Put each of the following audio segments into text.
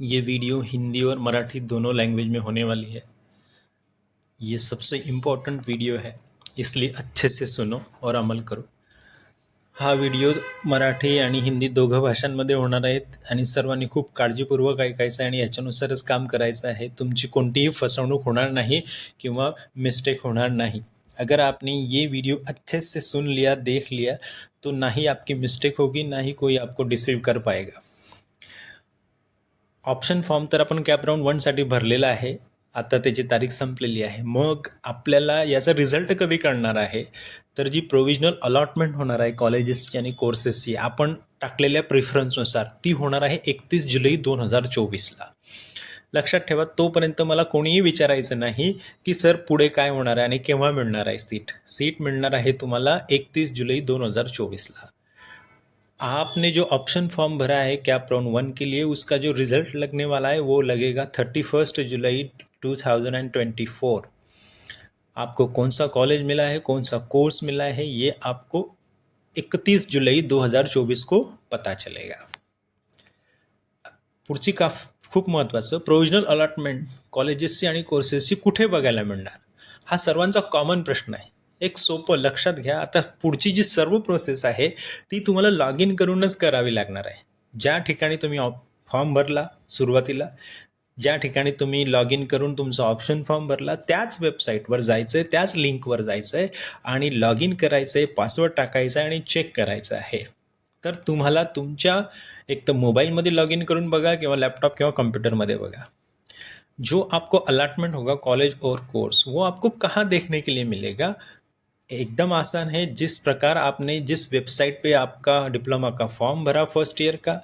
ये वीडियो हिंदी और मराठी दोनों लैंग्वेज में होने वाली है। ये सबसे इम्पॉर्टंट वीडियो है इसलिए अच्छे से सुनो और अमल करो। हा व्हिडिओ मराठी आणि हिंदी दोघं भाषांमध्ये होणार आहेत आणि सर्वांनी खूप काळजीपूर्वक ऐकायचं आहे आणि याच्यानुसारच काम करायचं आहे. तुमची कोणतीही फसवणूक होणार नाही किंवा मिस्टेक होणार नहीं. अगर आपने ये वीडियो अच्छे से सुन लिया देख लिया तो ना ही आपकी मिस्टेक होगी ना ही कोई आपको डिसीव कर पाएगा। ऑप्शन फॉर्म तर आपण कॅप राऊंड वनसाठी भरलेला आहे. आता त्याची तारीख संपलेली आहे. मग आपल्याला याचा रिझल्ट कधी कळणार आहे? तर जी प्रोविजनल अलॉटमेंट होणार आहे कॉलेजेसची आणि कोर्सेसची आपण टाकलेल्या प्रिफरन्सनुसार ती होणार आहे एकतीस जुलै दोन हजार चोवीसला. लक्षात ठेवा तोपर्यंत मला कोणीही विचारायचं नाही की सर पुढे काय होणार आहे आणि केव्हा मिळणार आहे सीट सीट मिळणार आहे तुम्हाला एकतीस जुलै दोन हजार चोवीसला. आपने जो ऑप्शन फॉर्म भरा है कैप राउंड वन के लिए, उसका जो रिज़ल्ट लगने वाला है, वो लगेगा thirty first July two thousand and twenty four आपको कौन सा कॉलेज मिला है, कौन सा कोर्स मिला है, ये आपको इकतीस जुलाई 2024 को पता चलेगा। पुढची का खूप महत्त्वाचं प्रोव्हिजनल अलॉटमेंट कॉलेजेसची आणि कोर्सेसची कुठे बघायला मिळणार? हा सर्वांचा कॉमन प्रश्न आहे. एक सोपं लक्षात घ्या. आता पुढची जी सर्व प्रोसेस आहे ती तुम्हाला लॉग इन करूनच करावी लागणार आहे. ज्या ठिकाणी तुम्ही फॉर्म भरला सुरुवातीला ज्या ठिकाणी तुम्ही लॉग इन करून तुमचा ऑप्शन फॉर्म भरला त्याच वेबसाईटवर जायचं आहे त्याच लिंकवर जायचं आहे आणि लॉग इन करायचं आहे पासवर्ड टाकायचा आहे आणि चेक करायचं आहे. तर तुम्हाला तुमच्या एक तर मोबाईलमध्ये लॉग इन करून बघा किंवा लैपटॉप किंवा कंप्यूटरमध्ये बघा. जो आपको अलाटमेंट होगा कॉलेज और कोर्स वो आपको कहाँ देखने के लिए मिलेगा? एकदम आसान है। जिस प्रकार आपने जिस वेबसाइट पे आपका डिप्लोमा का फॉर्म भरा फर्स्ट ईयर का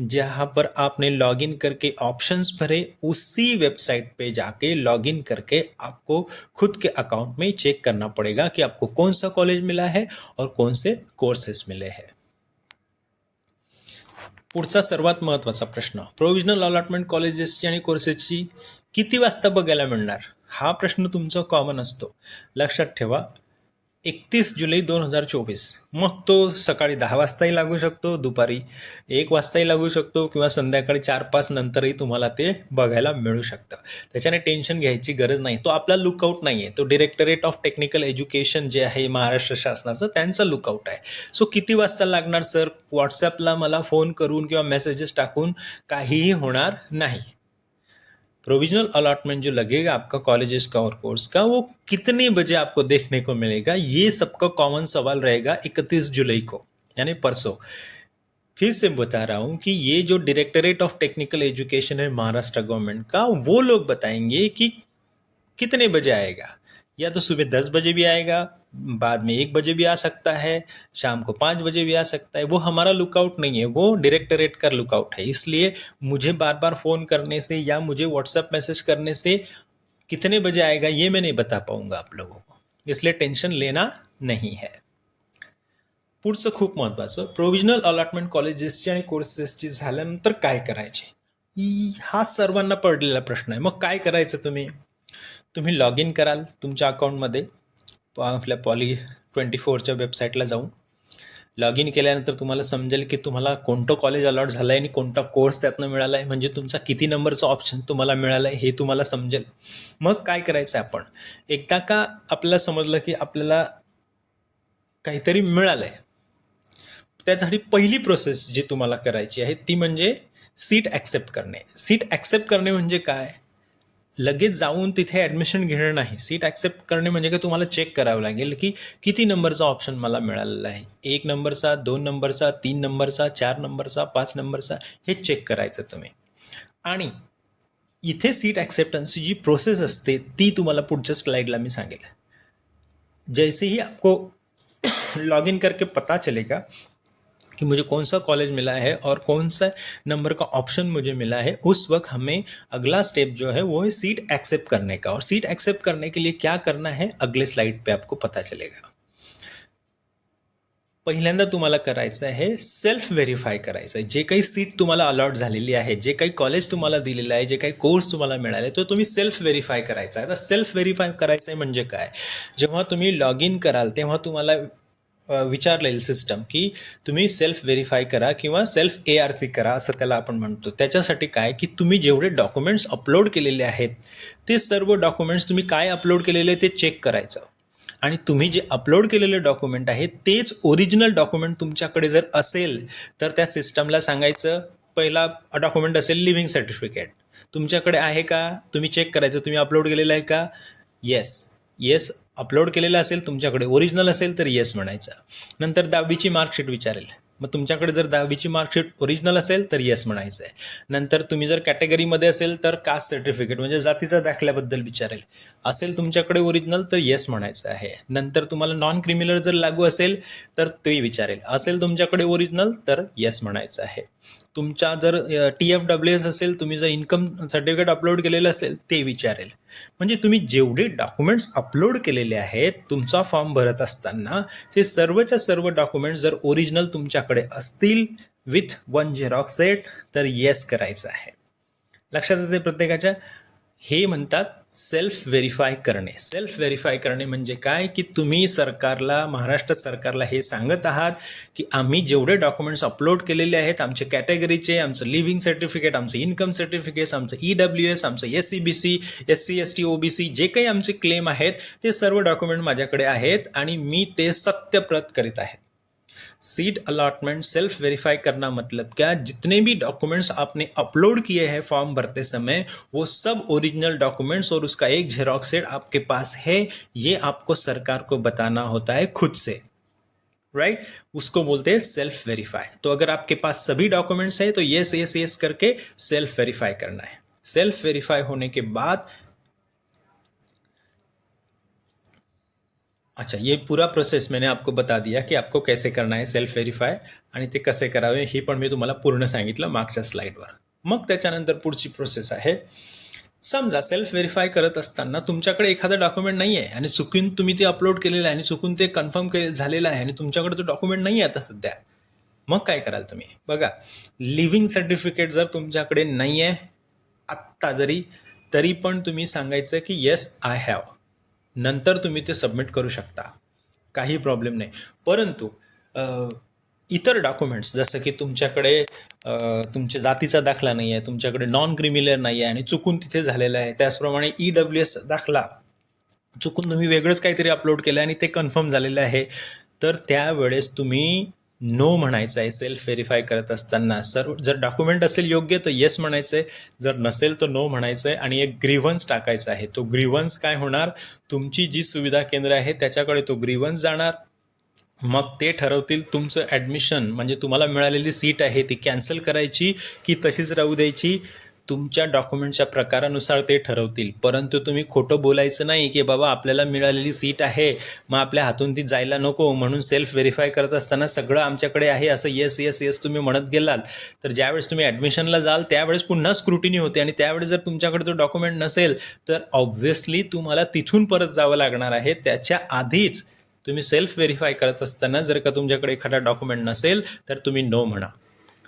जहाँ पर आपने लॉगिन करके ऑप्शंस भरे उसी वेबसाइट पे जाके लॉगिन करके आपको खुद के अकाउंट में चेक करना पड़ेगा कि आपको कौन सा कॉलेज मिला है और कौन से कोर्सेस मिले हैं। पुढचा सर्वात महत्त्वाचा प्रश्न प्रोविजनल अलॉटमेंट कॉलेजेसची आणि कोर्सेसची किती वाजता बघायला मिळणार? हा प्रश्न तुमचा कॉमन असतो. लक्षात ठेवा एकतीस जुलै दोन हजार चोवीस. मग तो सकाळी दहा वाजताही लागू शकतो दुपारी एक वाजताही लागू शकतो किंवा संध्याकाळी चार पाच नंतरही तुम्हाला ते बघायला मिळू शकतं. त्याच्याने टेन्शन घ्यायची गरज नाही. तो आपला लुकआउट नाही आहे तो डिरेक्टरेट ऑफ टेक्निकल एज्युकेशन जे आहे महाराष्ट्र शासनाचं त्यांचा लुकआउट आहे. सो किती वाजता लागणार सर व्हॉट्सॲपला मला फोन करून किंवा मेसेजेस टाकून काहीही होणार नाही. प्रोविजनल अलॉटमेंट जो लगेगा आपका कॉलेजेस का और कोर्स का, वो कितने बजे आपको देखने को मिलेगा? ये सबका कॉमन सवाल रहेगा इकतीस जुलाई को, यानी परसों। फिर से बता रहा हूँ कि ये जो डायरेक्टरेट ऑफ़ टेक्निकल एजुकेशन है महाराष्ट्र गवर्नमेंट का, वो लोग बताएँगे कि कितने बजे आएगा? या तो सुबह दस बजे भी आएगा, बाद में एक बजे भी आ सकता है, शाम को पाँच बजे भी आ सकता है। वो हमारा लुकआउट नहीं है, वो डायरेक्टरेट का लुकआउट है। इसलिए मुझे बार बार फ़ोन करने से या मुझे व्हाट्सएप मैसेज करने से कितने बजे आएगा, ये मैं नहीं बता पाऊँगा आप लोगों को। इसलिए टेंशन लेना नहीं है। पुढचं खूप महत्त्वाचं प्रोव्हिजनल अलॉटमेंट कॉलेजेसची आणि कोर्सेसची झाल्यानंतर काय करायचे? हा सर्वांना पडलेला प्रश्न आहे. मग काय करायचं तुम्ही? तुम्ही लॉग इन कराल तुमच्या अकाउंटमध्ये आपल्या पॉली ट्वेंटी फोरच्या वेबसाईटला जाऊन. लॉग इन केल्यानंतर तुम्हाला समजेल की तुम्हाला कोणतं कॉलेज अलॉट झालं आहे आणि कोणता कोर्स त्यातनं मिळाला आहे म्हणजे तुमचा किती नंबरचा ऑप्शन तुम्हाला मिळाला आहे हे तुम्हाला समजेल. मग काय करायचं आहे आपण? एकदा का आपल्याला समजलं की आपल्याला काहीतरी मिळालं आहे त्यासाठी पहिली प्रोसेस जी तुम्हाला करायची आहे ती म्हणजे सीट ॲक्सेप्ट करणे. सीट ॲक्सेप्ट करणे म्हणजे काय? लगेच जाऊन तिथे ॲडमिशन घेणं नाही. सीट ॲक्सेप्ट करणे म्हणजे काय? तुम्हाला चेक करावं लागेल की किती नंबरचा ऑप्शन मला मिळालेला आहे. एक नंबरचा दोन नंबरचा तीन नंबरचा चार नंबरचा पाच नंबरचा हे चेक करायचं तुम्ही. आणि इथे सीट ॲक्सेप्टन्सची जी प्रोसेस असते ती तुम्हाला पुढच्या स्लाइडला मी सांगेल. जैसे ही आपको लॉग इन करके पता चलेगा कि मुझे कौन सा कॉलेज मिला है और कौन सा नंबर का ऑप्शन मुझे मिला है, उस वक्त हमें अगला स्टेप जो है वो है सीट एक्सेप्ट करने का। और सीट एक्सेप्ट करने के लिए क्या करना है, अगले स्लाइड पे आपको पता चलेगा। पहिल्यांदा तुम्हाला करायचं आहे सेल्फ व्हेरीफाय करायचं आहे. जे काही सीट तुम्हाला अलॉट झालेली आहे, जे काही कॉलेज तुम्हाला दिलेलं आहे, जे काही कोर्स तुम्हाला मिळाले तो तुम्ही सेल्फ व्हेरीफाय करायचा आहे. आता सेल्फ व्हेरीफाय करायचं आहे म्हणजे काय? जेव्हा तुम्ही लॉग इन कराल, तेव्हा तुम्हाला अ, विचारलं येईल सिस्टम की तुम्ही सेल्फ व्हेरीफाय करा किंवा सेल्फ ए आर सी करा असं त्याला आपण म्हणतो. त्याच्यासाठी काय? की तुम्ही जेवढे डॉक्युमेंट्स अपलोड केलेले आहेत ते सर्व डॉक्युमेंट्स तुम्ही काय अपलोड केलेले ते चेक करायचं. आणि तुम्ही जे अपलोड केलेले डॉक्युमेंट आहे तेच ओरिजिनल डॉक्युमेंट तुमच्याकडे जर असेल तर त्या सिस्टमला सांगायचं पहिला डॉक्युमेंट असेल लिव्हिंग सर्टिफिकेट तुमच्याकडे आहे का? तुम्ही चेक करायचं तुम्ही अपलोड केलेलं आहे का? येस येस अपलोड केलेलं असेल तुमच्याकडे ओरिजिनल असेल तर येस म्हणायचं. नंतर दहावीची मार्कशीट विचारेल. मग तुमच्याकडे जर दहावीची मार्कशीट ओरिजिनल असेल तर येस म्हणायचं आहे नंतर तुम्ही जर कॅटेगरीमध्ये असेल तर कास्ट सर्टिफिकेट म्हणजे जातीचा दाखल्याबद्दल विचारेल. असेल तुमच्याकडे ओरिजिनल तर येस म्हणायचं आहे. नंतर तुम्हाला नॉन क्रिमिनल जर लागू असेल तर ते विचारेल. असेल तुमच्याकडे ओरिजिनल तर येस म्हणायचं आहे. तुमच्या जर टी एफ डब्ल्यू एस असेल तुम्ही जर इन्कम सर्टिफिकेट अपलोड केलेलं असेल ते विचारेल. म्हणजे तुम्ही जेवढे डॉक्युमेंट्स अपलोड केलेले आहेत तुमचा फॉर्म भरत असताना ते सर्वच्या सर्व डॉक्युमेंट्स जर ओरिजिनल तुमच्याकडे असतील विथ वन झेरॉक्स सेट तर येस करायचं आहे. लक्षात येते प्रत्येकाच्या? हे म्हणतात सेल्फ व्हेरीफाय करणे. सेल्फ व्हेरीफाय करणे म्हणजे काय? की तुम्ही सरकारला महाराष्ट्र सरकारला हे सांगत आहात की आम्ही जेवढे डॉक्युमेंट्स अपलोड केलेले आहेत आमचे कॅटेगरीचे आमचं लिव्हिंग सर्टिफिकेट आमचं इन्कम सर्टिफिकेट आमचं ई डब्ल्यू एस आमचं S C B C S C S T O B C जे काही आमचे क्लेम आहेत ते सर्व डॉक्युमेंट माझ्याकडे आहेत आणि मी ते सत्यप्रत करीत आहेत सीट अलॉटमेंट सेल्फ वेरीफाई करना मतलब क्या? जितने भी डॉक्यूमेंट्स आपने अपलोड किए हैं फॉर्म भरते समय, वो सब ओरिजिनल डॉक्यूमेंट्स और उसका एक जेरोक्स सेट आपके पास है। ये आपको सरकार को बताना होता है खुद से। Right right? उसको बोलते हैं सेल्फ वेरीफाई तो अगर आपके पास सभी डॉक्यूमेंट्स है तो येस येस येस करके सेल्फ वेरीफाई करना है। सेल्फ वेरीफाई होने के बाद अच्छा ये पूरा प्रोसेस मैंने आपको बता दिया की आपको कैसे करना है सेल्फ व्हेरीफाय आणि ते कसे करावे हे पण मी तुम्हाला पूर्ण सांगितलं मागच्या स्लाईडवर मग त्याच्यानंतर पुढची प्रोसेस आहे. समजा सेल्फ व्हेरीफाय करत असताना तुमच्याकडे एखादं डॉक्युमेंट नाही आहे आणि चुकून तुम्ही ते अपलोड केलेलं आहे आणि चुकून ते कन्फर्म के झालेलं आहे आणि तुमच्याकडे तो डॉक्युमेंट नाही आहे आता सध्या मग काय कराल तुम्ही? बघा लिव्हिंग सर्टिफिकेट जर तुमच्याकडे नाही आहे आत्ता जरी तरी पण तुम्ही सांगायचं की येस आय हॅव नंतर तुम्ही ते सबमिट करू शकता. काही प्रॉब्लेम नाही. परंतु इतर डॉक्युमेंट्स जसं की तुमच्याकडे तुमच्या जातीचा दाखला नाही आहे तुमच्याकडे नॉन क्रिमिनल नाही आहे आणि चुकून तिथे झालेलं आहे. त्याचप्रमाणे ई डब्ल्यू एस दाखला चुकून तुम्ही वेगळंच काहीतरी अपलोड केलं आणि ते कन्फर्म झालेलं आहे. तर त्यावेळेस तुम्ही नो म्हणायचं आहे सेल्फ व्हेरीफाय करत असताना सर्व जर डॉक्युमेंट असेल योग्य तर येस म्हणायचं आहे जर नसेल तर नो म्हणायचं आहे आणि एक ग्रीव्हन्स टाकायचा आहे. तो ग्रीव्हन्स काय होणार? तुमची जी सुविधा केंद्र आहे त्याच्याकडे तो ग्रीव्हन्स जाणार. मग ते ठरवतील तुमचं ॲडमिशन म्हणजे तुम्हाला मिळालेली सीट आहे ती कॅन्सल करायची की तशीच राहू द्यायची. तुमच्या डॉक्युमेंटच्या प्रकारानुसार ते ठरवतील. परंतु तुम्ही खोटं बोलायचं नाही की बाबा आपल्याला मिळालेली सीट आहे मग आपल्या हातून ती जायला नको म्हणून सेल्फ व्हेरीफाय करत असताना सगळं आमच्याकडे आहे असं येस येस येस तुम्ही म्हणत गेलात. तर ज्यावेळेस तुम्ही ॲडमिशनला जाल त्यावेळेस पुन्हा स्क्रुटिनी होते आणि त्यावेळेस जर तुमच्याकडे तो डॉक्युमेंट नसेल तर ऑब्व्हियसली तुम्हाला तिथून परत जावं लागणार आहे. त्याच्या आधीच तुम्ही सेल्फ व्हेरीफाय करत असताना जर का तुमच्याकडे एखादा डॉक्युमेंट नसेल तर तुम्ही नो म्हणा.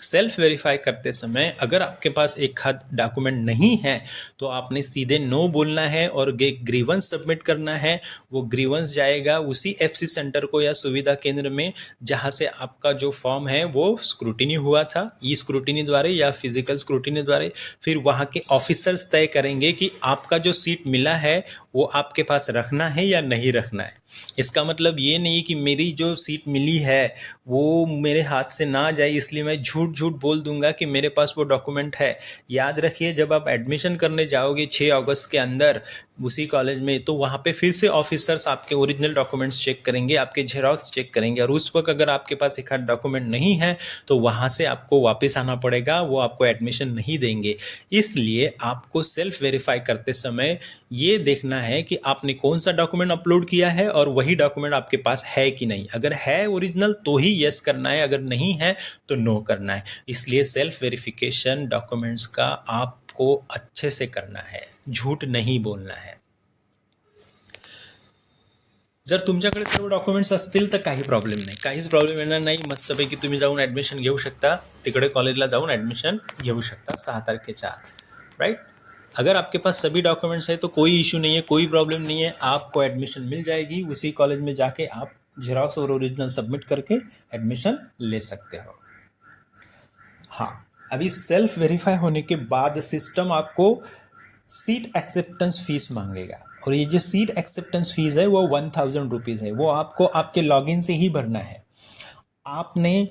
सेल्फ वेरीफाई करते समय अगर आपके पास एक खाद डॉक्यूमेंट नहीं है तो आपने सीधे नो बोलना है और एक ग्रीवेंस सबमिट करना है। वो ग्रीवेंस जाएगा उसी एफसी सेंटर को या सुविधा केंद्र में, जहाँ से आपका जो फॉर्म है वो स्क्रूटिनी हुआ था ई स्क्रूटिनी द्वारा या फ़िज़िकल स्क्रूटिनी द्वारा। फिर वहाँ के ऑफिसर्स तय करेंगे कि आपका जो सीट मिला है, वो आपके पास रखना है या नहीं रखना है। इसका मतलब ये नहीं कि मेरी जो सीट मिली है, वो मेरे हाथ से ना जाए, इसलिए मैं झूठ झूठ झूठ बोल दूँगा कि मेरे पास वो डॉक्यूमेंट है। याद रखिए, जब आप एडमिशन करने जाओगे 6 अगस्त के अंदर उसी कॉलेज में तो वहाँ पे फिर से ऑफिसर्स आपके ओरिजिनल डॉक्यूमेंट्स चेक करेंगे, आपके जेरोक्स चेक करेंगे। और उस वक्त अगर आपके पास एक आध डॉक्यूमेंट नहीं है तो वहाँ से आपको वापस आना पड़ेगा, वो आपको एडमिशन नहीं देंगे। इसलिए आपको सेल्फ वेरीफाई करते समय ये देखना है कि आपने कौन सा डॉक्यूमेंट अपलोड किया है और वही डॉक्यूमेंट आपके पास है कि नहीं। अगर है ओरिजिनल तो ही यस करना है। अगर नहीं है तो नो करना है। इसलिए सेल्फ वेरिफिकेशन डॉक्यूमेंट्स का आपको अच्छे से करना है। झूठ नहीं बोलना है। जर तुमच्याकडे सर्व डॉक्युमेंट्स असतील, तर काही प्रॉब्लेम नाही. काहीच प्रॉब्लेम येणार नाही. मस्तपैकी तुम्ही जाऊन ॲडमिशन घेऊ शकता. तिकडे कॉलेजला जाऊन ॲडमिशन घेऊ शकता. सहा तारखेच्या राइट अगर आपके पास सभी डॉक्यूमेंट्स है तो कोई इशू नहीं है, कोई प्रॉब्लम नहीं है, आपको एडमिशन मिल जाएगी। उसी कॉलेज में जाके आप जेरोक्स और ओरिजिनल सबमिट करके एडमिशन ले सकते हो। हाँ अभी सेल्फ वेरीफाई होने के बाद सिस्टम आपको सीट एक्सेप्टेंस फ़ीस मांगेगा। और ये जो सीट एक्सेप्टेंस फ़ीस है, वो वन थाउज़ेंड रुपीज़ है। वो आपको आपके लॉगिन से ही भरना है। आपने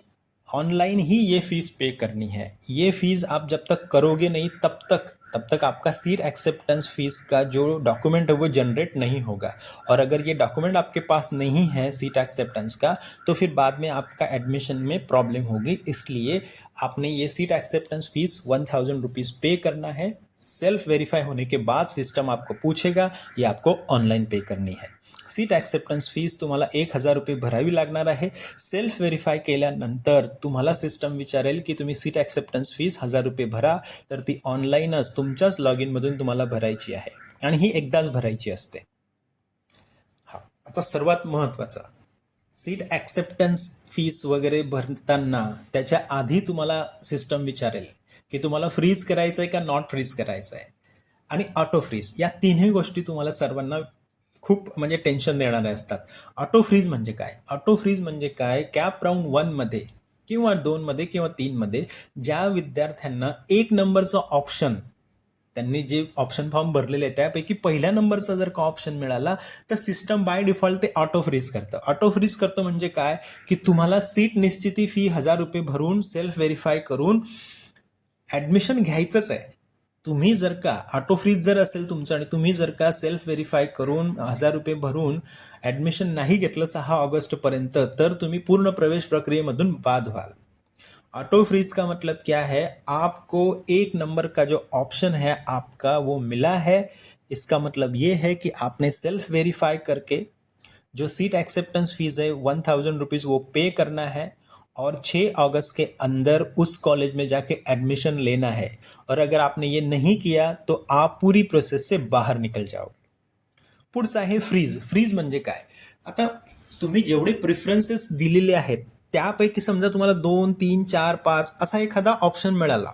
ऑनलाइन ही ये फ़ीस पे करनी है। ये फ़ीस आप जब तक करोगे नहीं, तब तक तब तक आपका सीट एक्सेप्टेंस फ़ीस का जो डॉक्यूमेंट है वो जनरेट नहीं होगा। और अगर ये डॉक्यूमेंट आपके पास नहीं है सीट एक्सेप्टेंस का तो फिर बाद में आपका एडमिशन में प्रॉब्लम होगी। इसलिए आपने ये seat acceptance fees one thousand rupees pay करना है। सेल्फ वेरीफाई होने के बाद सिस्टम आपको पूछेगा, ये आपको ऑनलाइन पे करनी है। सीट ॲक्सेप्टन्स फीज तुम्हाला एक हजार रुपये भरावी लागणार आहे. सेल्फ व्हेरीफाय केल्यानंतर तुम्हाला सिस्टम विचारेल की तुम्ही सीट ॲक्सेप्टन्स फीस हजार रुपये भरा तर ती ऑनलाईनच तुमच्याच लॉग इनमधून तुम्हाला भरायची आहे. आणि ही एकदाच भरायची असते. हा आता सर्वात महत्त्वाचं सीट ॲक्सेप्टन्स फीस वगैरे भरताना त्याच्या आधी तुम्हाला सिस्टम विचारेल की तुम्हाला फ्रीज करायचं आहे का नॉट फ्रीज करायचं आहे आणि ऑटो फ्रीज या तिन्ही गोष्टी तुम्हाला सर्वांना खूप म्हणजे टेन्शन देणारे असतात. ऑटो फ्रीज म्हणजे काय? ऑटो फ्रीज म्हणजे काय? कॅप राऊंड वनमध्ये किंवा दोनमध्ये किंवा तीनमध्ये ज्या विद्यार्थ्यांना एक नंबरचं ऑप्शन त्यांनी जे ऑप्शन फॉर्म भरलेले आहे त्यापैकी पहिल्या नंबरचा जर का ऑप्शन मिळाला तर सिस्टम बाय डिफॉल्ट ते ऑटो फ्रीज करतं. ऑटो फ्रीज करतो म्हणजे काय? की तुम्हाला सीट निश्चिती फी हजार रुपये भरून सेल्फ व्हेरीफाय करून ॲडमिशन घ्यायचंच आहे. तुम्ही जर का ऑटो फ्रीज जर असेल तुमचं आणि तुम्ही जर का सेल्फ व्हेरीफाय करून हज़ार रुपये भरून ॲडमिशन नाही घेतलं सहा ऑगस्टपर्यंत तर तुम्ही पूर्ण प्रवेश प्रक्रियेमधून बाद व्हाल. ऑटो फ्रीज का मतलब क्या है? आपको एक नंबर का जो ऑप्शन है, आपका वो मिला है। इसका मतलब ये है कि आपने सेल्फ वेरीफाई करके जो सीट एक्सेप्टेंस फ़ीस है वन थाउज़ेंड रुपीज़ वो पे करना है। और 6 अगस्त के अंदर उस कॉलेज में जाके एडमिशन लेना है। और अगर आपने ये नहीं किया तो आप पूरी प्रोसेस से बाहर निकल जाओगे। पुढचं आहे फ्रीज फ्रीज म्हणजे काय? आता तुम्ही जेवढे प्रिफरन्सेस दिलेले आहेत त्यापैकी समजा तुम्हाला दोन तीन चार पाच असा एखादा ऑप्शन मिळाला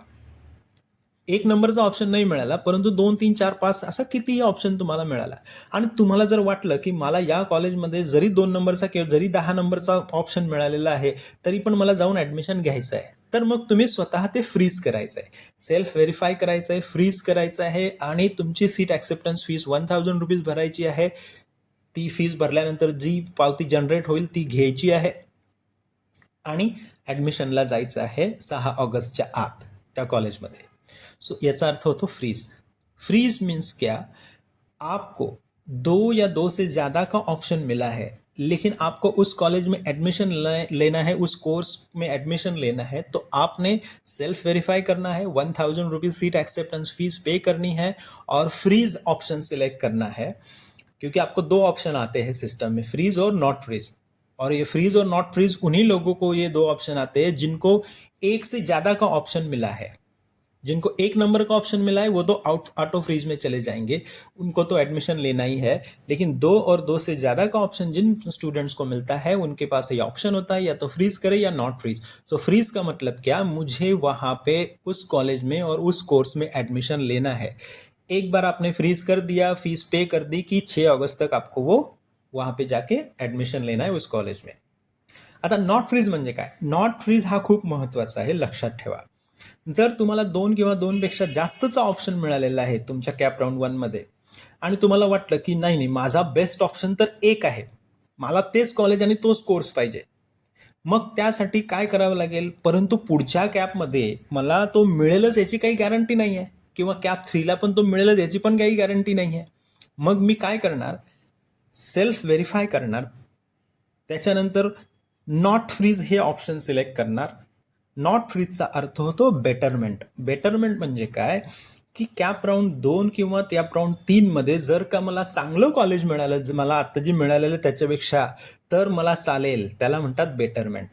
एक नंबरचा ऑप्शन नाही मिळाला परंतु दोन तीन चार पाच असा कितीही ऑप्शन तुम्हाला मिळाला. आणि तुम्हाला जर वाटलं की मला या कॉलेजमध्ये जरी दोन नंबरचा किंवा जरी दहा नंबरचा ऑप्शन मिळालेला आहे तरी पण मला जाऊन ॲडमिशन घ्यायचं आहे. तर मग तुम्ही स्वतः ते फ्रीज करायचं आहे सेल्फ व्हेरीफाय करायचं आहे फ्रीज करायचं आहे आणि तुमची seat acceptance fees one thousand rupees भरायची आहे. ती फीज भरल्यानंतर जी पावती जनरेट होईल ती घ्यायची आहे. आणि ॲडमिशनला जायचं आहे सहा ऑगस्टच्या आत त्या कॉलेजमध्ये सो याचा अर्थ होतो फ्रीज फ्रीज मीन्स क्या? आपको दो या दो से ज़्यादा का ऑप्शन मिला है, लेकिन आपको उस कॉलेज में एडमिशन लेना है, उस कोर्स में एडमिशन लेना है तो आपने सेल्फ वेरीफाई करना है one thousand rupees seat acceptance fees pay करनी है, और फ्रीज ऑप्शन सिलेक्ट करना है, क्योंकि आपको दो ऑप्शन आते हैं सिस्टम में फ्रीज और नॉट फ्रीज और ये फ्रीज और नॉट फ्रीज उन्हीं लोगों को ये दो ऑप्शन आते हैं जिनको एक से ज़्यादा का ऑप्शन मिला है। जिनको एक नंबर का ऑप्शन मिला है, वो तो आउट ऑटो फ्रीज में चले जाएँगे। उनको तो एडमिशन लेना ही है। लेकिन दो और दो से ज़्यादा का ऑप्शन जिन स्टूडेंट्स को मिलता है, उनके पास ये ऑप्शन होता है या तो फ्रीज करे या नॉट फ्रीज तो फ्रीज का मतलब क्या? मुझे वहाँ पे उस कॉलेज में और उस कोर्स में एडमिशन लेना है। एक बार आपने फ्रीज कर दिया फ़ीस पे कर दी कि छः अगस्त तक आपको वो वहाँ पे जाके ॲडमिशन लेना आहे उस कॉलेज में। आता नॉट फ्रीज म्हणजे काय? नॉट फ्रीज हा खूप महत्त्वाचा आहे, लक्षात ठेवा। जर तुम्हाला दोन किंवा दोनपेक्षा जास्तचा ऑप्शन मिळालेला आहे तुमच्या कॅप राऊंड वनमध्ये आणि तुम्हाला वाटलं की नाही नाही माझा बेस्ट ऑप्शन तर एक आहे. मला तेच कॉलेज आणि तोच कोर्स पाहिजे. मग त्यासाठी काय करावं लागेल? परंतु पुढच्या कॅपमध्ये मला तो मिळेलच याची काही गॅरंटी नाही आहे. किंवा कॅप थ्रीला पण तो मिळेलच याची पण काही गॅरंटी नाही आहे. मग मी काय करणार? सेल्फ व्हेरीफाय करणार. त्याच्यानंतर नॉट फ्रीज हे ऑप्शन सिलेक्ट करणार. नॉट फ्रीजचा अर्थ होतो बेटरमेंट बेटरमेंट म्हणजे काय? की कॅप राऊंड दोन किंवा त्या राऊंड तीनमध्ये जर का मला चांगलं कॉलेज मिळालं जे मला आत्ता जे मिळालेलं त्याच्यापेक्षा तर मला चालेल. त्याला म्हणतात बेटरमेंट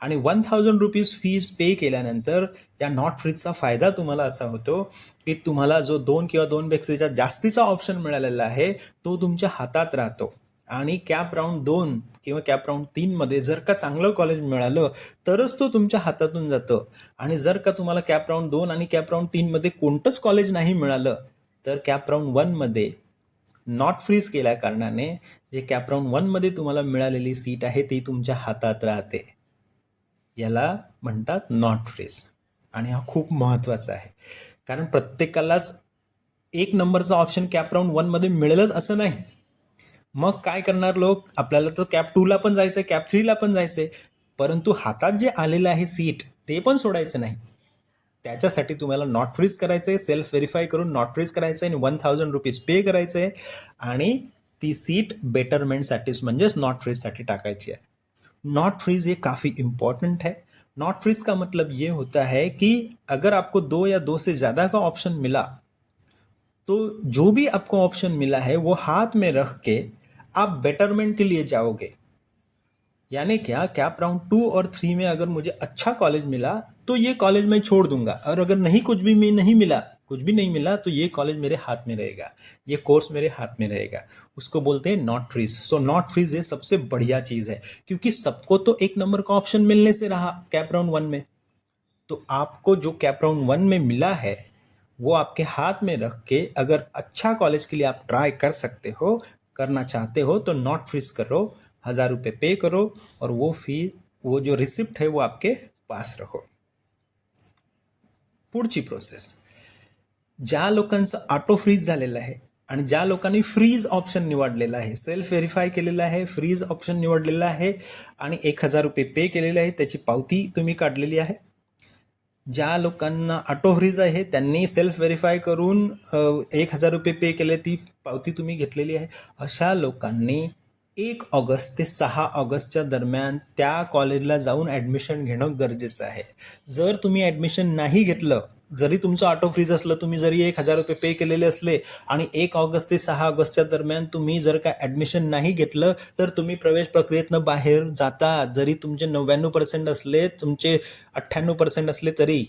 आणि one thousand rupees fees pay केल्यानंतर या नॉट फ्रीजचा फायदा तुम्हाला असा होतो की तुम्हाला जो दोन किंवा दोनपेक्षा जास्तीचा ऑप्शन मिळालेला आहे तो तुमच्या हातात राहतो. आणि कॅप राऊंड दोन किंवा कॅप राऊंड तीनमध्ये जर का चांगलं कॉलेज मिळालं तरच तो तुमच्या हातातून जातं. आणि जर का तुम्हाला कॅप राऊंड दोन आणि कॅप राऊंड तीनमध्ये कोणतंच कॉलेज नाही मिळालं तर कॅप राऊंड वनमध्ये नॉट फ्रीज केल्या कारणाने जे कॅप राऊंड वनमध्ये तुम्हाला मिळालेली सीट आहे ती तुमच्या हातात राहते. याला म्हणतात नॉट फ्रीज आणि हा खूप महत्त्वाचा आहे. कारण प्रत्येकालाच एक नंबरचा ऑप्शन कॅप राऊंड वनमध्ये मिळेलच असं नाही. मग काय करणार लोक? आपल्याला तर कॅप टूला पण जायचं आहे कॅप थ्रीला पण जायचं आहे परंतु हातात जे आलेलं आहे सीट ते पण सोडायचं नाही. त्याच्यासाठी तुम्हाला नॉट फ्रीज करायचं आहे सेल्फ व्हेरीफाय करून नॉट फ्रीज करायचं आहे आणि वन थाउजंड रुपीज़ पे करायचं आहे आणि ती सीट बेटरमेंटसाठीच म्हणजेच नॉट फ्रीजसाठी टाकायची आहे. नॉट फ्रीज ये काफ़ी इंपॉर्टेंट है नॉट फ्रीज का मतलब ये होता है कि अगर आपको दो या दो से ज़्यादा का ऑप्शन मिला तो जो भी आपको ऑप्शन मिला है, वो हाथ में रख के आप बेटरमेंट के लिए जाओगे। यानी क्या? कैप राउंड टू और थ्री में अगर मुझे अच्छा कॉलेज मिला तो ये कॉलेज मैं छोड़ दूँगा। और अगर नहीं कुछ भी नहीं मिला, कुछ भी नहीं मिला तो ये कॉलेज मेरे हाथ में रहेगा। ये कोर्स मेरे हाथ में रहेगा। उसको बोलते हैं not freeze so not freeze ये सबसे बढ़िया चीज़ है, क्योंकि सबको तो एक नंबर का ऑप्शन मिलने से रहा कैप राउंड वन में। तो आपको जो कैप राउंड वन में मिला है, वो आपके हाथ में रख के अगर अच्छा कॉलेज के लिए आप ट्राई कर सकते हो करना चाहते हो तो नॉट फ्रीज करो हज़ार रुपये पे करो और वो फी वो जो रिसिप्ट है वो आपके पास रखो पुढची प्रोसेस ज्या लोकांचं ऑटो फ्रीज झालेलं आहे आणि ज्या लोकांनी फ्रीज ऑप्शन निवडलेला आहे सेल्फ व्हेरीफाय केलेलं आहे फ्रीज ऑप्शन निवडलेलं आहे आणि एक हजार रुपये पे केलेले आहे त्याची पावती तुम्ही काढलेली आहे. ज्या लोकांना ऑटो फ्रीज आहे त्यांनी सेल्फ व्हेरीफाय करून एक हजार रुपये पे केले ती पावती तुम्ही घेतलेली आहे. अशा लोकांनी एक ऑगस्ट ते सहा ऑगस्टच्या दरम्यान त्या कॉलेजला जाऊन ॲडमिशन घेणं गरजेचं आहे. जर तुम्ही ॲडमिशन नाही घेतलं जरी तुमचं ऑटो फ्रीज असलं तुम्ही जरी एक हजार रुपये पे केलेले असले आणि एक ऑगस्ट ते सहा ऑगस्टच्या दरम्यान तुम्ही जर का ॲडमिशन नाही घेतलं तर तुम्ही प्रवेश प्रक्रियेतनं बाहेर जाता. जरी तुमचे नव्याण्णव पर्सेंट असले तुमचे अठ्ठ्याण्णव पर्सेंट असले तरी.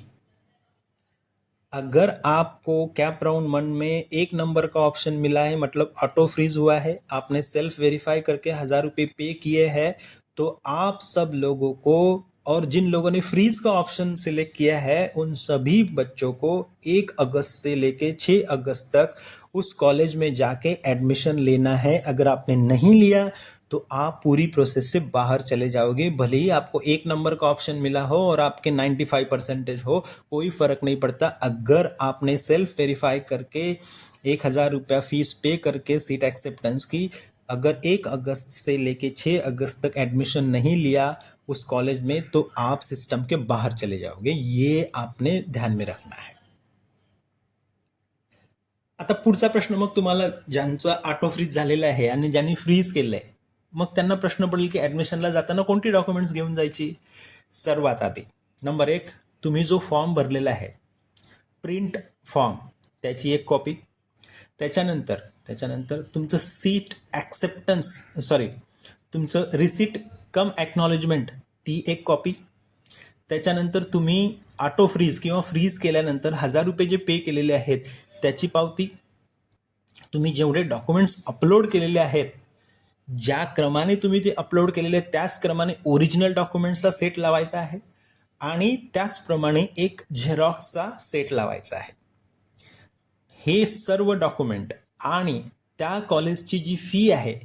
अगर आपको कैप राउंड वन में एक नंबर का ऑप्शन मिला है मतलब ऑटो फ्रीज हुआ है आपने सेल्फ वेरीफाई करके हज़ार रुपये पे किए हैं तो आप सब लोगों को और जिन लोगों ने फ्रीज का ऑप्शन सिलेक्ट किया है, उन सभी बच्चों को एक अगस्त से लेके छः अगस्त तक उस कॉलेज में जाके एडमिशन लेना है। अगर आपने नहीं लिया तो आप पूरी प्रोसेस से बाहर चले जाओगे। भले ही आपको एक नंबर का ऑप्शन मिला हो और आपके 95 परसेंटेज हो, कोई फ़र्क नहीं पड़ता। अगर आपने सेल्फ वेरीफाई करके एक हज़ार रुपया फ़ीस पे करके सीट एक्सेप्टेंस की, अगर एक अगस्त से लेके छः अगस्त तक एडमिशन नहीं लिया उस कॉलेज में तो आप सिस्टम के बाहर चले जाओगे। ये आपने ध्यान में रखना है। आता पुढचा प्रश्न मग तुम्हाला ज्यांचं ऑटो फ्रीज झालेलं आहे आणि ज्यांनी फ्रीज केलं आहे मग त्यांना प्रश्न पडेल की ॲडमिशनला जाताना कोणती डॉक्युमेंट्स घेऊन जायची? सर्वात आधी. नंबर एक तुम्ही जो फॉर्म भरलेला आहे प्रिंट फॉर्म त्याची एक कॉपी त्याच्यानंतर त्याच्यानंतर तुमचं सीट ॲक्सेप्टन्स सॉरी तुमचं रिसिट कम ॲक्नॉलेजमेंट ती एक कॉपी त्याच्यानंतर तुम्ही ऑटो फ्रीज किंवा फ्रीज केल्यानंतर हजार रुपये जे पे केलेले आहेत त्याची पावती. तुम्ही जेवढे डॉक्युमेंट्स अपलोड केलेले आहेत ज्या क्रमाने तुम्ही ते अपलोड केलेले आहेत त्याच क्रमाने ओरिजिनल डॉक्युमेंट्सचा सेट लावायचा आहे आणि त्याचप्रमाणे एक झेरॉक्सचा सेट लावायचा आहे. हे सर्व डॉक्युमेंट आणि त्या कॉलेजची जी फी आहे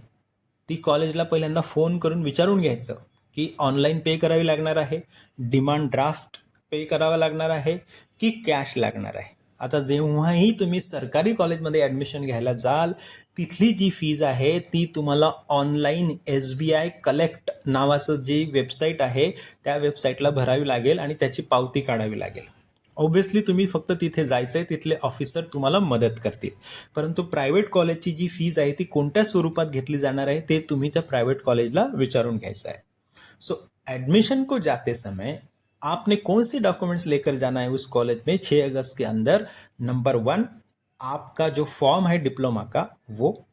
ती कॉलेजला पहिल्यांदा फोन करून विचारून घ्यायचं की ऑनलाईन पे करावी लागणार आहे डिमांड ड्राफ्ट पे करावा लागणार आहे की कॅश लागणार आहे. आता जेव्हाही तुम्ही सरकारी कॉलेजमध्ये ॲडमिशन घ्यायला जाल तिथली जी फीज आहे ती तुम्हाला online S B I collect नावाचं जी वेबसाईट आहे त्या वेबसाईटला भरावी लागेल आणि त्याची पावती काढावी लागेल. ऑब्व्हियसली तुम्ही फक्त तिथे आहे तिथले ऑफिसर तुम्हाला मदत करतील. परंतु प्रायव्हेट कॉलेजची जी फीज आहे, ती कोणत्या स्वरूपात घेतली जाणार आहे, ते तुम्ही त्या प्रायव्हेट कॉलेजला विचारून घ्यायचं आहे सो एडमिशन को जाते समय आपने कौन से डॉक्यूमेंट्स लेकर जाना है उस कॉलेज में? 6 अगस्त के अंदर नंबर वन आपका जो फॉर्म है डिप्लोमा का, वो।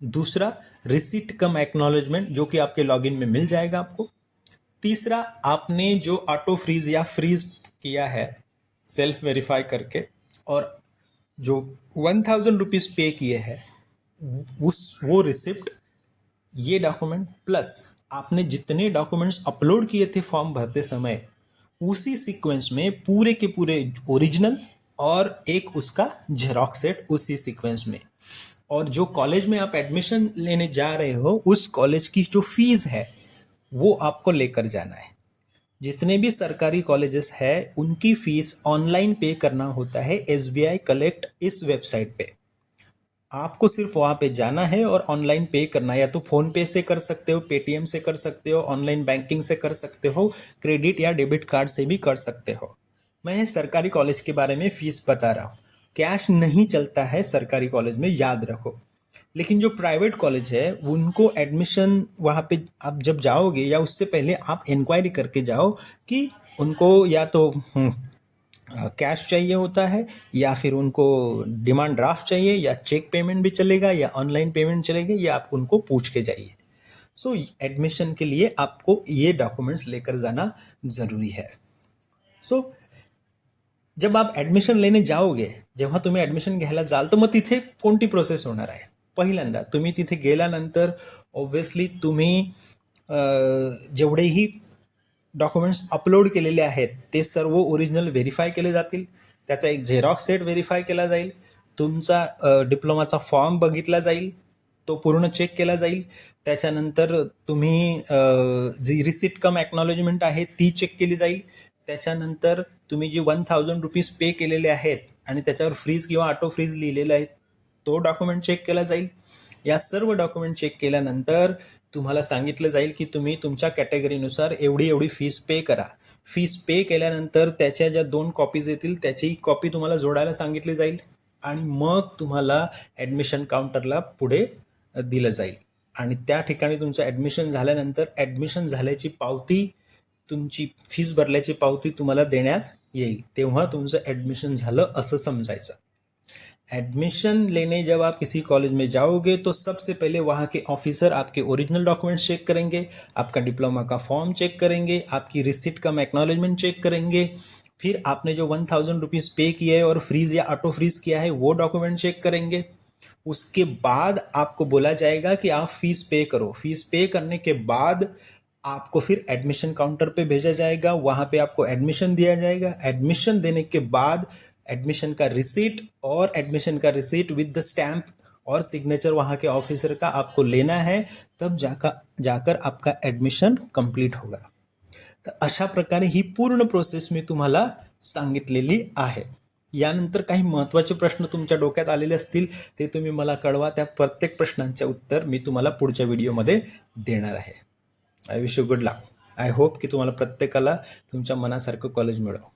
दूसरा रिसीट कम एक्नॉलेजमेंट जो कि आपके लॉगिन में मिल जाएगा आपको। तीसरा, आपने जो ऑटो फ्रीज या फ्रीज किया है सेल्फ वेरीफाई करके और जो वन थाउज़ेंड रुपीज़ पे किए हैं, उस, वो रिसिप्ट, ये डॉक्यूमेंट, प्लस आपने जितने डॉक्यूमेंट्स अपलोड किए थे फॉर्म भरते समय, उसी सीक्वेंस में पूरे के पूरे ओरिजिनल और एक उसका जेरोक्स सेट उसी सीक्वेंस में। और जो कॉलेज में आप एडमिशन लेने जा रहे हो, उस कॉलेज की जो फ़ीस है, वो आपको लेकर जाना है। जितने भी सरकारी कॉलेजेस है, उनकी फ़ीस ऑनलाइन पे करना होता है एस बी आई कलेक्ट इस वेबसाइट पे। आपको सिर्फ़ वहाँ पे जाना है और ऑनलाइन पे करना है। या तो फ़ोन पे से कर सकते हो, पेटीएम से कर सकते हो ऑनलाइन बैंकिंग से कर सकते हो क्रेडिट या डेबिट कार्ड से भी कर सकते हो। मैं सरकारी कॉलेज के बारे में फ़ीस बता रहा हूँ। कैश नहीं चलता है सरकारी कॉलेज में, याद रखो। लेकिन जो प्राइवेट कॉलेज है उनको एडमिशन वहाँ पे आप जब जाओगे या उससे पहले आप इंक्वायरी करके जाओ कि उनको या तो हम्म, कैश चाहिए होता है या फिर उनको डिमांड ड्राफ्ट चाहिए या चेक पेमेंट भी चलेगा या ऑनलाइन पेमेंट चलेगा या आप उनको पूछ के जाइए। सो एडमिशन के लिए आपको ये डॉक्यूमेंट्स लेकर जाना ज़रूरी है। सो जब आप एडमिशन लेने जाओगे जेव्हा तुम्ही ॲडमिशन घ्यायला जाल तर मग तिथे कोणती प्रोसेस होणार आहे पहिल्यांदा तुम्ही तिथे गेल्यानंतर ऑब्व्हियसली तुम्ही जेवढेही डॉक्युमेंट्स अपलोड केलेले आहेत ते सर्व ओरिजिनल व्हेरीफाय केले जातील. त्याचा एक झेरॉक्स सेट व्हेरीफाय केला जाईल. तुमचा डिप्लोमाचा फॉर्म बघितला जाईल. तो पूर्ण चेक केला जाईल. त्याच्यानंतर तुम्ही जी रिसिट कम ॲक्नॉलेजमेंट आहे ती चेक केली जाईल. त्याच्यानंतर तुम्ही जी वन थाउजंड रुपीज पे केलेले आहेत आणि त्याच्यावर फ्रीज किंवा ऑटो फ्रीज लिहिलेले आहेत तो डॉक्युमेंट चेक केला जाईल. या सर्व डॉक्युमेंट चेक केल्यानंतर तुम्हाला सांगितलं जाईल की तुम्ही तुमच्या कॅटेगरीनुसार एवढी एवढी फीस पे करा. फीस पे केल्यानंतर त्याच्या ज्या दोन कॉपीज येतील त्याची कॉपी तुम्हाला जोडायला सांगितली जाईल आणि मग तुम्हाला ॲडमिशन काउंटरला पुढे दिलं जाईल. आणि त्या ठिकाणी तुमचं ॲडमिशन झाल्यानंतर ॲडमिशन झाल्याची पावती तुमची फीस भरल्याची पावती तुम्हाला देण्यात येईल. तेव्हा तुमचं ॲडमिशन झालं असं समजायचं. एडमिशन लेने जब आप किसी कॉलेज में जाओगे तो सबसे पहले वहाँ के ऑफिसर आपके ओरिजिनल डॉक्यूमेंट्स चेक करेंगे, आपका डिप्लोमा का फॉर्म चेक करेंगे, आपकी रिसिट का एक्नॉलेजमेंट चेक करेंगे। फिर आपने जो वन थाउज़ेंड रुपीज़ पे किया है और फ्रीज या ऑटो फ्रीज किया है, वो डॉक्यूमेंट चेक करेंगे। उसके बाद आपको बोला जाएगा कि आप फ़ीस पे करो। फ़ीस पे करने के बाद आपको फिर एडमिशन काउंटर पे भेजा जाएगा। वहाँ पे आपको एडमिशन दिया जाएगा। एडमिशन देने के बाद एडमिशन का रिसीट और एडमिशन का रिसीट विद द स्टैम्प और सिग्नेचर वहाँ के ऑफिसर का आपको लेना है तब जाकर जाकर आपका एडमिशन कंप्लीट होगा। तर अशा प्रकारे ही पूर्ण प्रोसेस मी तुम्हाला सांगितलेली आहे। यानंतर काही महत्त्वाचे प्रश्न तुमच्या डोक्यात आलेले असतील ते तुम्ही मला कळवा त्या प्रत्येक प्रश्नांचे उत्तर मी तुम्हाला पुढच्या व्हिडिओमध्ये देणार आहे। I wish you good luck I hope की तुम्हाला प्रत्येकाला तुमच्या मनासारखं कॉलेज मिळावं.